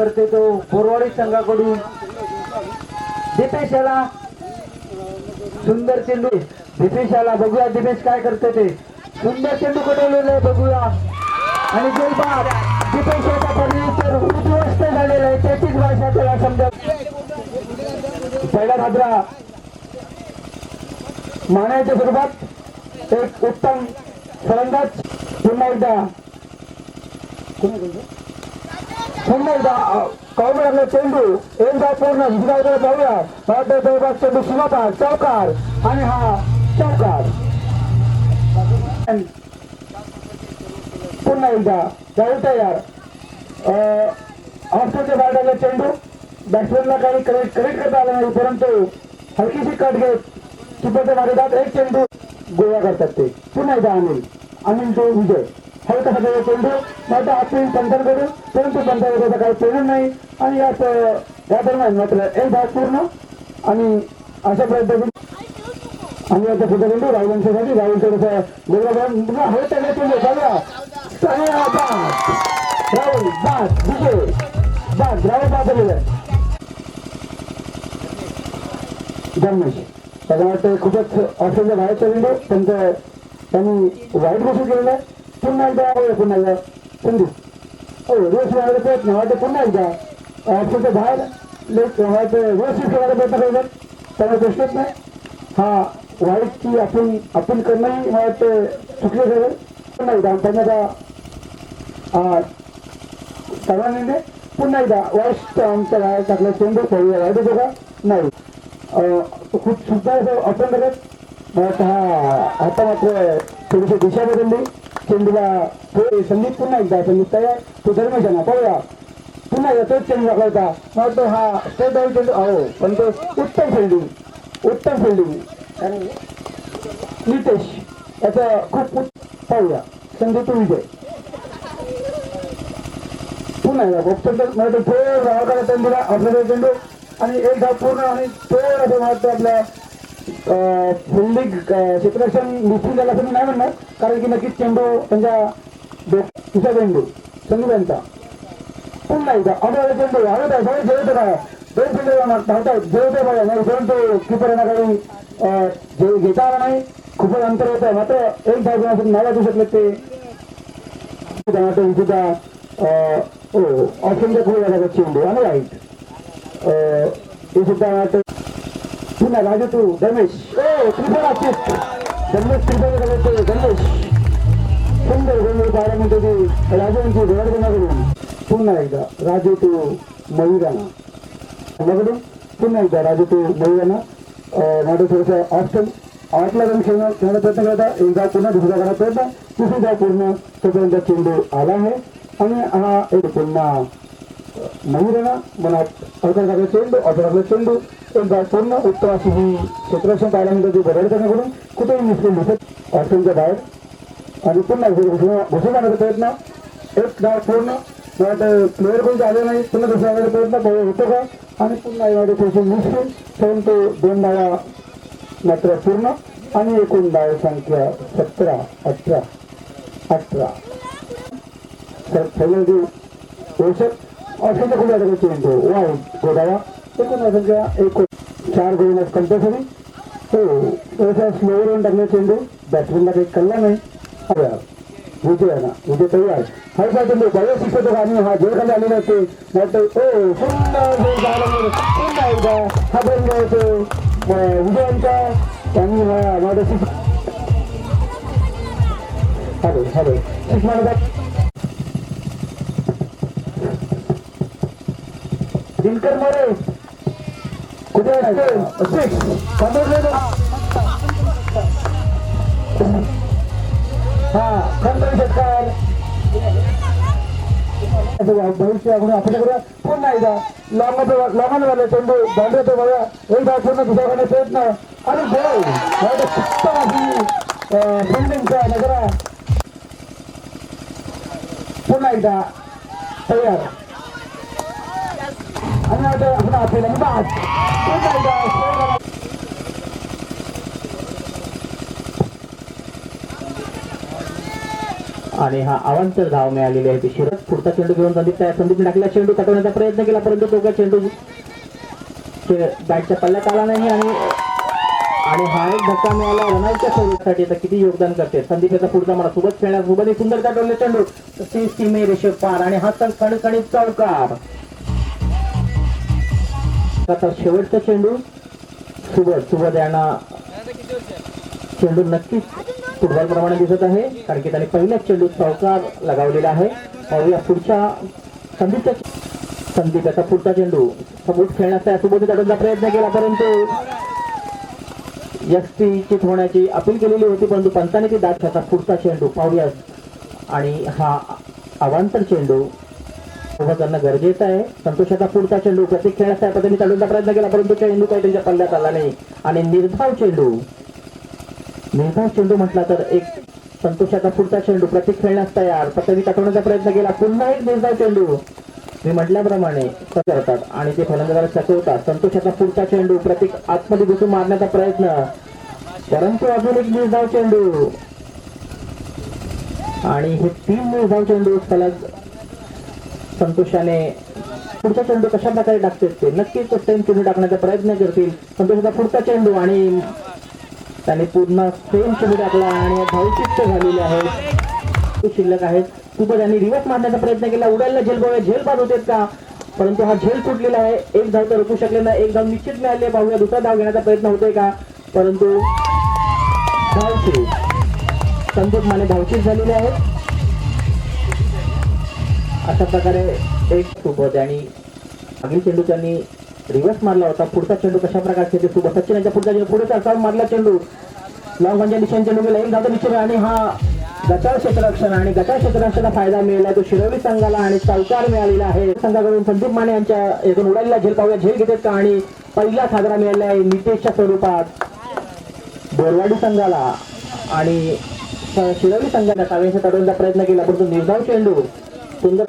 करते तो बोरवाडी संघाकडून. दीपेश याला सुंदर चेंडू. दीपेश याला बघूया दिपेश काय करते ते. सुंदर चेंडू कडवलेलं आहे बघूया. आणि गोलबाद दीपेश याचा परिसर उद्ध्वस्त झालेला आहे त्याचीच भाषा त्याला समजा. पहिला भाद्रा मानायच्या स्वरूपात एक उत्तम फलंदाज पुन्हा एकदा. पुन्हा एकदा कॉमेड चेंडू एकदा पूर्ण दुसऱ्या पाहूया भारतीय जवळपास चेंडू सुमाता चौकार आणि हा चौकार पुन्हा एकदा जाऊ तयार. ऑस्ट्रेलिया भारताला चेंडू बॅट्समॅनला काही करेक्ट करेक्ट करता आलं नाही परंतु हलकीशी कट घेत किपरच्या मार्गात एक चेंडू गोळा करतात ते. पुन्हा एकदा अनिल. अनिल तो विजय. हलका सगळं चेंडू मात्र आपली पंथन करून परंतु पंथाचा काही चेंडू नाही. आणि यात या दरम्यान मात्र एक भाग पूर्ण. आणि अशा पद्धतीने आणि आता पुढे चेंडू राहुलांसाठी राहुल थोडंसं गोळा हवे त्याला चेंडू चालूया चांगला राहुल बाद विजय. बाद राहुल बाद झालेला आहे जन्मेश त्याला वाटतं खूपच ऑस्ट्रेलिया बाहेर चेंडू पण ते त्यांनी वाईट घोषित केलेलं आहे. पुन्हा एकदा हो, पुन्हा एकदा संधी हो रोज मारायचा प्रयत्न वाटतं पुन्हा एकदा. ऑस्ट्रेलिया बाहेर. लेट वाटतं व्यवस्थित ठेवायला प्रयत्न करतात त्यामुळे प्रश्नच नाही. हा वाईटची आपण आपण करणंही मला वाटतं चुकलं झालं. पुन्हा एकदा त्यांना आता सर्वांनी पुन्हा एकदा वाईट आमच्या गावात टाकला चेंडू खेळूया वाईट होतो का? नाही. तो खूप सुद्धा असं अपंग करत. मला वाटतं हा आता मात्र थोडीशी दिशा बदलली. चेंडूला थोडी संदीप पुन्हा एकदा संदीप तयार तो धर्मशाना पाहूया पुन्हा एकदा चेंडू दाखवायचा मग तो हा स्टेट डाऊन चेंडू अहो पण तो उत्तम फिल्डिंग उत्तम फिल्डिंग आणि नितेश याचं खूप उत- पाहूया संदीप विजय. पुन्हा एकदा बॉक्सर मला वाटतं थोडं राहकाला चेंडूला आपल्याला चेंडू आणि एक धाव पूर्ण आणि थोडं असं वाटतं आपल्या फिल्डिंग क्षेत्ररक्षण निश्चित झालं असं मी नाही म्हणणार. कारण की नक्कीच चेंडू त्यांच्या तिचा चेंडू संदीप यांचा पुन्हा एकदा आपल्याला चेंडू हवेत आहे सगळे जेवत का दोन चेंडू धावतात आहे बघा नाही परंतु किपर यांना काही घेता आला नाही खूपच अंतर होत. आहे मात्र एक धाव घेण्यासाठी नाही वाटू शकले ते. त्यानंतर सुद्धा ऑप्शनच्या खूप झाला चेंडू आणि राईट हे सुद्धा राजू तू रमेश ओ रमेश त्रिफळ करायचे रमेश सुंदर गोंधळ ते राजूंची घोडगुणाकडून पुन्हा एकदा राजू तू मयुराना. माझ्याकडून पुन्हा एकदा राजू तू मयुराना. माझं थोडंसं ऑप्शन आठला रन खेळणार खेळण्याचा प्रयत्न करता एक डाव पुन्हा दुसरा करण्याचा प्रयत्न तिसरी पूर्ण तोपर्यंत चेंडू आला आहे. आणि हा एक पुन्हा मयुराना मनात अवतर टाकला चेंडू टाकला चेंडू. एक पूर्ण उत्तर अशी ही क्षेत्ररक्षण पाहायला ती बदलकरण्याकडून कुठेही मिसळून दिसत हॉस्टेलच्या बाहेर. आणि पुन्हा घुसून जाण्याचा प्रयत्न. एक डाव पूर्ण. प्लेअर कोणते आले नाही पुन्हा दुसरा आल्याचा प्रयत्न होतो का? आणि पुन्हा येणारे पैसे मुश्किल. परंतु दोन डावा मात्र पूर्ण. आणि एकूण डाव संख्या सतरा अठरा अठरा. तर फायनल देऊ पोषक ऑप्शनच्या खूप अडकल चेंडू वाईट गोदावा एकूण संख्या एकूण चार गोळी कंपल्सरी हो थोडासा स्लो रन टाकले चेंडू बॅट्समॅनला काही कल्ला नाही अरे विजय ना विजय तयार हा काय चेंडू बरेच शिकतो आणि हा जोर खाली आलेला ते वाटतं ओ सुंदर गोल पुन्हा एकदा हा बंद होतो विजयांचा त्यांनी हा माझा हॅलो हॅलो शिक दिनकर मोरे हा खंडन शेतकार भविष्य आपण अपेक्षा करूया पुन्हा एकदा लॉंग लॉंगन चेंडू बांधले तो बघा एक धाव पूर्ण दुसरा करण्याचा प्रयत्न आणि गोल उत्तम अशी फिल्डिंगचा नगरा पुन्हा एकदा तयार. आणि आता 앞에 आपल्याला बाद आणि हा अवांतर धाव मिळालेली आहे शिरत. पुढचा चेंडू घेऊन संदीप त्या संदीपने टाकला चेंडू कटवण्याचा प्रयत्न केला परंतु दोघा चेंडू बॅटच्या पल्ल्यात आला नाही आणि आणि हा एक धक्का मिळाला. रनाऊटच्या स्वरूपासाठी आता किती योगदान करते? संदीप याचा पुढचा मला सोबत खेळण्यास सोबत सुंदर काटवले चेंडू. ती सीमे रेषे पार आणि हा तर कणकणीत चौकार. आता शेवटचा चेंडू. सुबत सुबह यांना चेंडू नक्कीच फुटबॉल प्रमाणे दिसत आहे. कारण की त्याने पहिल्याच चेंडू चौकार लगावलेला आहे. पाहूया पुढच्या संदीपच्या संधी त्याचा पुढचा चेंडू. सबूत खेळण्याचा सोबत काढण्याचा प्रयत्न केला परंतु यष्टीचित होण्याची अपील केलेली होती परंतु पंचाने ती दाट त्याचा पुढचा चेंडू. पाहूया. आणि हा अवांतर चेंडू उभं करणं गरजेचं आहे. संतोषाचा पुढचा चेंडू प्रत्येक खेळण्याचा पद्धतीने चालवण्याचा प्रयत्न केला परंतु चेंडू काही त्यांच्या पल्ल्यात आला नाही. आणि निर्धाव चेंडू. निर्धाव चेंडू म्हटला तर एक संतोषाचा पुढचा चेंडू प्रत्येक खेळण्यास तयार पत्नी काटवण्याचा प्रयत्न केला पुन्हा एक निर्धाव चेंडू. मी म्हटल्याप्रमाणे करतात आणि ते फलंदाजाला चकवतात संतोषाचा पुढचा चेंडू प्रत्येक आतमध्ये घुसून मारण्याचा प्रयत्न. परंतु अजून एक निर्धाव चेंडू. आणि हे तीन निर्धाव चेंडू सलग संतोषाने पुढचा चेंडू कशा प्रकारे टाकतात ते नक्कीच तो सेम चेंडू टाकण्याचा प्रयत्न करतील. संतोषाचा पुढचा चेंडू आणि त्याने पूर्ण सेम चेंडू टाकला आणि धावचित्त झालेले आहेत ते शिल्लक आहेत खूपच त्यांनी रिवर्स मारण्याचा प्रयत्न केला. उडायला झेल पाहूया झेल पाहत होते का? परंतु हा झेल फुटलेला आहे. एक धाव तर रोखू शकले नाही. एक धाव निश्चित मिळाली पाहूया दुसरा धाव घेण्याचा प्रयत्न होतोय का? परंतु धावशी संदीप माने धावचीत झालेली आहे. अशा प्रकारे एक सोबत आणि मागील चेंडू त्यांनी रिव्हर्स मारला होता. पुढचा चेंडू कशा प्रकारचे ते सोबत सचिन यांच्या पुढचा चेंडू पुढे चालता मारला चेंडू. लॉंग म्हणजे निशान चेंडू गेला एक धावता निश्चित आणि हा गटार क्षेत्ररक्षण आणि गटार क्षेत्ररक्षणाचा फायदा मिळाला. तो शिरोवी संघाला आणि चौकार मिळालेला आहे. संघाकडून संदीप माने यांच्या एकूण उडालेला झेल पाहूया. झेल घेतात का? आणि पहिला साजरा मिळाला आहे नितेशच्या स्वरूपात. बोरवाडी संघाला आणि शिरोवी संघाला संघाने काव्याचा तडवण्याचा प्रयत्न केला परंतु निर्धाव चेंडू सुंदर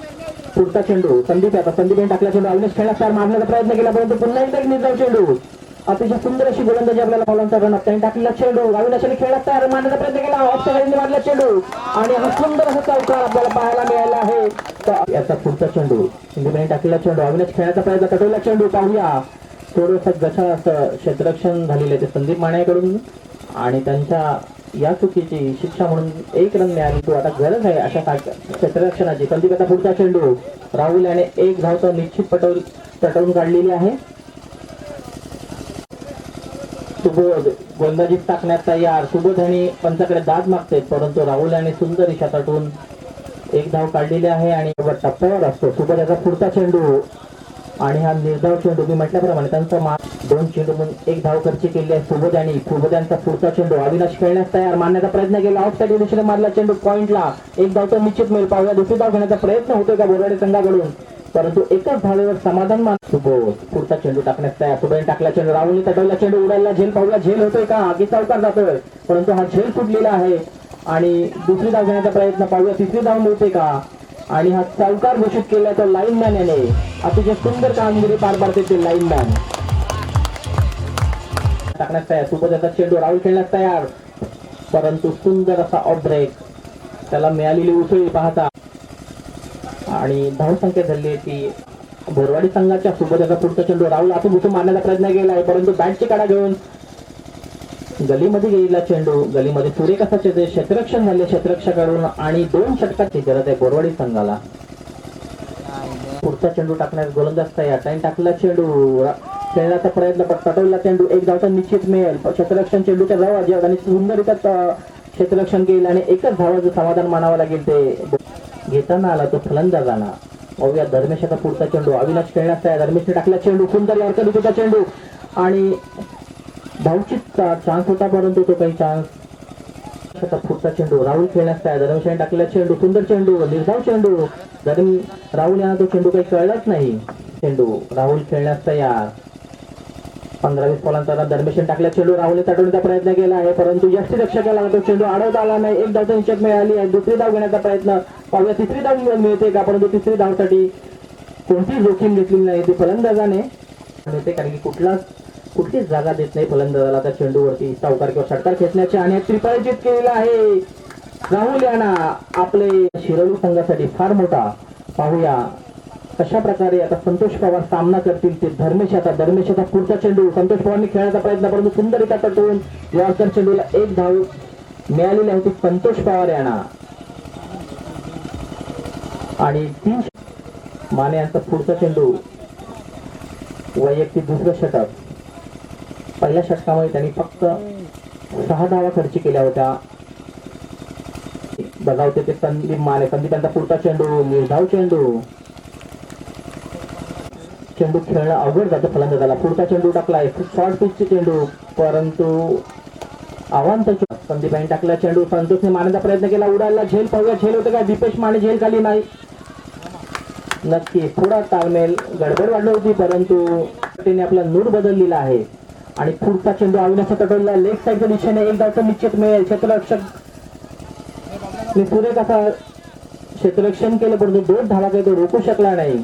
पुढचा चेंडू. संदीप आता संदीपने टाकला चेंडू. अविनाश खेळण्याचा मारण्याचा प्रयत्न केला परंतु पुन्हा एकदा एक निर्धाव चेंडू. अतिशय सुंदर अशी गोलंदाजी आपल्याला फॉलांचा रन त्यांनी टाकलेला चेंडू. अविनाशाने खेळण्याचा तयार मारण्याचा प्रयत्न केला. ऑफ मारला चेंडू. आणि हा सुंदर असा चौकार आपल्याला पाहायला मिळाला आहे. याचा पुढचा चेंडू. संदीपने टाकलेला चेंडू. अविनाश खेळण्याचा प्रयत्न कटवला चेंडू पाहूया. थोडंसं गशा असं क्षेत्ररक्षण झालेलं आहे ते संदीप माण्याकडून आणि त्यांच्या या चुकीची शिक्षा म्हणून एक रन मिळाली तो आता गरज आहे अशा क्षेत्ररक्षणाची. संदीप आता पुढचा चेंडू. राहुल याने एक धावचा निश्चित पटवून पटवून काढलेली आहे. सुबोध गोंदाजीत टाकण्यात तयार सुबोध आणि पंचाकडे दाद मागते परंतु राहुल याने सुंदर इशा तटून एक धाव काढलेली आहे आणि टप्प्यावर असतो. सुबोध याचा पुढचा चेंडू. आणि हा निर्धाव चेंडू मी म्हटल्याप्रमाणे त्यांचा मा दोन चेंडू म्हणून एक धाव खर्ची केली आहे सुबोध आणि सुबोध यांचा पुढचा चेंडू. अविनाश खेळण्यास तयार मारण्याचा प्रयत्न केला. आउट साईड दिशेने मारला चेंडू पॉइंटला. एक धाव तर निश्चित मिळेल. पाहूया दुसरी धाव घेण्याचा प्रयत्न होतोय का बोराडे संघाकडून? परंतु एकच धावेवर समाधान मान सुबोध. पुढचा चेंडू टाकण्यास तयार. सुबोधने टाकला चेंडू. राहुलने तटवला चेंडू. उडायला झेल. पाहूया झेल होतोय का? आगी चौकार जातोय. परंतु हा झेल फुटलेला आहे. आणि दुसरी धाव घेण्याचा प्रयत्न पाहूया. तिसरी धाव मिळते का? आणि हा चौकार घोषित केला लाईन लाईनमॅन याने. अतिशय सुंदर कामगिरी पार पाडते ते लाईनमॅन टाकण्यास तयार. सुबोध याचा चेंडू राहुल खेळण्यास तयार. परंतु सुंदर असा ऑफ ब्रेक त्याला मिळालेली उसळी पाहता. आणि धावसंख्या झाली आहे ती बोरवाडी संघाच्या सुबोधाचा पुढचा चेंडू राहुल आपण घुसून मारण्याचा प्रयत्न केला आहे परंतु बॅटची काढा घेऊन गलीमध्ये गेलेला चेंडू गलीमध्ये सुरेख जे चेंडू क्षेत्ररक्षण झाले क्षेत्ररक्षकाकडून आणि दोन षटकाची गरज आहे बोरवाडी संघाला. पुढचा चेंडू टाकण्यास गोलंदाज तयार त्याने टाकला चेंडू. खेळण्याचा प्रयत्न पण चेंडू. एक धावता निश्चित मिळेल. क्षेत्ररक्षण चेंडूच्या जवळ अजिबात आणि सुंदररित्या क्षेत्ररक्षण केलं आणि एकच धावाचं समाधान मानावं लागेल ते. घेताना आला तो फलंदाजांना. पाहूया धर्मेशाचा पुढचा चेंडू. अविनाश खेळण्यास तयार. धर्मेशने टाकला चेंडू. सुंदर तुझा चेंडू. आणि धावचीत चान्स होता परंतु तो काही चान्स पुढचा चेंडू राहुल खेळण्यास तयार धर्मेशाने टाकलेला चेंडू सुंदर चेंडू निर्धाव चेंडू. धर्म राहुल यांना तो चेंडू काही कळलाच नाही. चेंडू राहुल खेळण्यास तयार. पंधरा वीस फॉलांचा धर्मेशन टाकल्या चेंडू राहुलने तटवण्याचा प्रयत्न केला आहे परंतु जास्ती रक्षकाला तो चेंडू. अडवता आला नाही एक धाव निश्चित मिळाली आहे. दुसरी धाव घेण्याचा प्रयत्न पाहूया. तिसरी धाव मिळते का? परंतु तिसरी धावसाठी कोणतीही जोखीम घेतलेली नाही. ती फलंदाजाने मिळते कारण की कुठलाच कुठलीच जागा देत नाही फलंदाजाला त्या चेंडूवरती सावकार किंवा षटकार खेचण्याची आणि त्रिपाळजीत केलेला आहे. राहुल यांना आपले शिरोली संघासाठी फार मोठा पाहूया. कशा प्रकारे आता संतोष पवार सामना करतील ते धर्मेश आता धर्मेश आता पुढचा चेंडू. संतोष पवारने खेळायचा प्रयत्न परंतु सुंदररित्या तटवून यॉर्कर चेंडूला एक धाव मिळालेली आहे ती संतोष पवार यांना. आणि तीन माने यांचा पुढचा चेंडू. वैयक्तिक दुसरं षटक. पहिल्या षटकामध्ये त्यांनी फक्त सहा धावा खर्च केल्या होत्या. बघावते ते संदीप माने संदीप यांचा पुढचा चेंडू निर्धाव चेंडू. चेंडू खेळणं अवघड जातं फलंदाजाला. पुढचा चेंडू टाकलाय शॉर्ट पिचचे चेंडू परंतु आव्हान संदीप यांनी टाकला चेंडू. संतोषने मारण्याचा प्रयत्न केला. उडायला झेल पाहूया झेल होतं का? दीपेश माने झेल खाली नाही. नक्की थोडा ताळमेल गडबड वाढली होती परंतु त्याने आपला नूर बदललेला आहे. आणि पुढचा चेंडू अविनाशा तटवला लेग साईडच्या दिशेने एक धावचं निश्चित मिळेल. क्षेत्ररक्षक मी पुरे कसा क्षेत्ररक्षण केलं परंतु दोन धावा काही तो रोखू शकला नाही.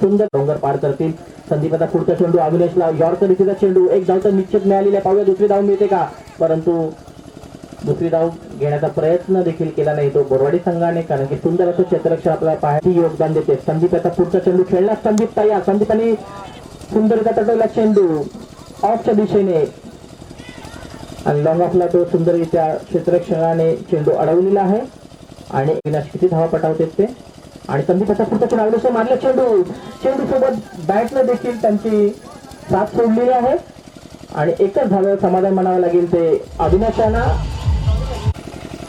सुंदर डोंगर पार करतील. संदीप आता पुढचा चेंडू अविनाशला. यॉर्कर इथेचा चेंडू. एक धावचा निश्चित मिळालेला आहे. पाहूया दुसरी धाव मिळते का? परंतु दुसरी धाव घेण्याचा प्रयत्न देखील केला नाही तो बोरवाडी संघाने कारण की सुंदर असं क्षेत्ररक्षण आपल्याला पाहायची योगदान देते. संदीप आता पुढचा चेंडू खेळला. संदीप तयार. संदीपाने सुंदरचा तटवला चेंडू. ऑफच्या दिशेने. आणि लॉंग ऑफला तो सुंदररित्या क्षेत्रक्षणाने चेंडू अडवलेला आहे. आणि विनाश किती धावा पटावते ते. आणि संदीप आता पुढचा चेंडू अवलेश मारला? चेंडू. चेंडू सोबत बॅटनं देखील त्यांची साथ सोडलेली आहे. आणि एकच झालं समाधान म्हणावं लागेल ते अविनाशाना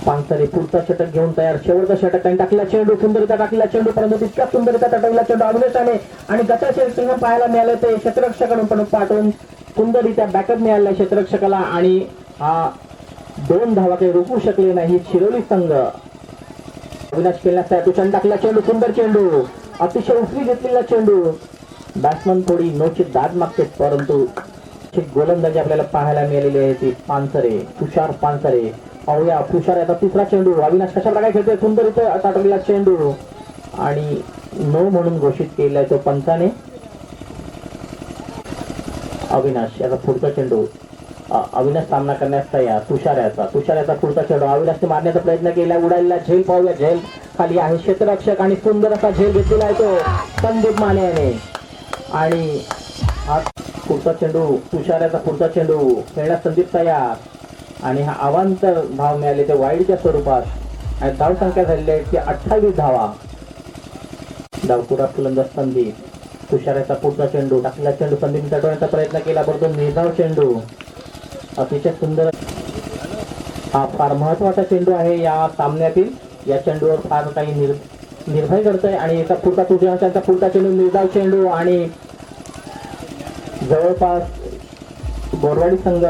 पांचारी पुढचा षटक घेऊन तयार. शेवटचा षटक त्यांनी टाकला. चेंडू सुंदरता टाकला. चेंडू परंतु तितक्या सुंदरता तटवला चेंडू अविनाशाने आणि गता क्षेत्र पाहायला मिळालं ते. क्षेत्ररक्षकाकडून पण पाठवून सुंदररित्या बॅकअप मिळाला क्षेत्ररक्षकाला आणि हा दोन धावा काही रोखू शकले नाही शिरोली संघ. अविनाश खेळण्यासाठी चेंडू टाकला चेंडू सुंदर चेंडू. अतिशय उसरी घेतलेला चेंडू. बॅट्समन थोडी नोची दाद मागते परंतु गोलंदाजी आपल्याला पाहायला मिळालेली आहे ती पानसरे तुषार पानसरे. पाहूया तुषार याचा तिसरा चेंडू. अविनाश कशा प्रकारे खेळतोय? सुंदर इथं टाकलेला चेंडू. आणि नो म्हणून घोषित केलेला आहे तो पंचाने. अविनाश याचा पुढचा चेंडू. अविनाश सामना करण्यास तयार तुषार याचा तुषार याचा पुढचा चेंडू. अविनाशने मारण्याचा प्रयत्न केला. उडायला झेल पाहूया झेल. खाली आहे क्षेत्ररक्षक आणि सुंदर असा झेल घेतलेला आहे तो संदीप माने याने. आणि हा पुढचा चेंडू तुषार याचा पुढचा चेंडू खेळण्यास संदीप तयार. आणि हा अवांतर धाव मिळाले ते वाईडच्या स्वरूपात. आणि धाव संख्या झालेली आहे की अठ्ठावीस धावा. डावपुरा फुलंदाज संदीप. तुषाराचा पुढचा चेंडू टाकलेला चेंडू संदीप तटवण्याचा प्रयत्न केला परंतु निर्धाव चेंडू. अतिशय सुंदर. हा फार महत्त्वाचा चेंडू आहे या सामन्यातील. या चेंडूवर फार काही निर् निर्भय करतोय आणि याचा पुढचा तुझ्या पुढचा चेंडू निर्धाव चेंडू आणि जवळपास बोरवाडी संघ.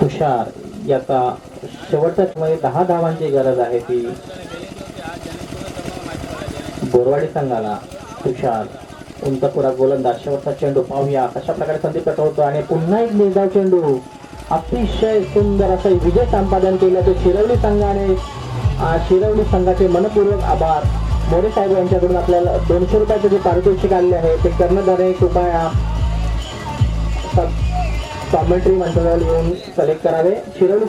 तुषार याचा शेवटच्या मध्ये म्हणजे दहा धावांची गरज आहे ती. बोरवाडी संघाला तुषार उंचपुरा गोलंदाज शेवटचा चेंडू पाहूया. कशा प्रकारे संधी पटवतो आणि पुन्हा एक निर्धाव चेंडू. अतिशय सुंदर असं विजय संपादन केलं ते शिरवली संघाने. शिरवली संघाचे मनपूर्वक आभार. मोरे साहेब यांच्याकडून आपल्याला दोनशे रुपयाचे जे पारितोषिक आले आहे ते कर्णधारे कृपया कॉमेंट्री मंडळाला येऊन सिलेक्ट करावे. शिरवली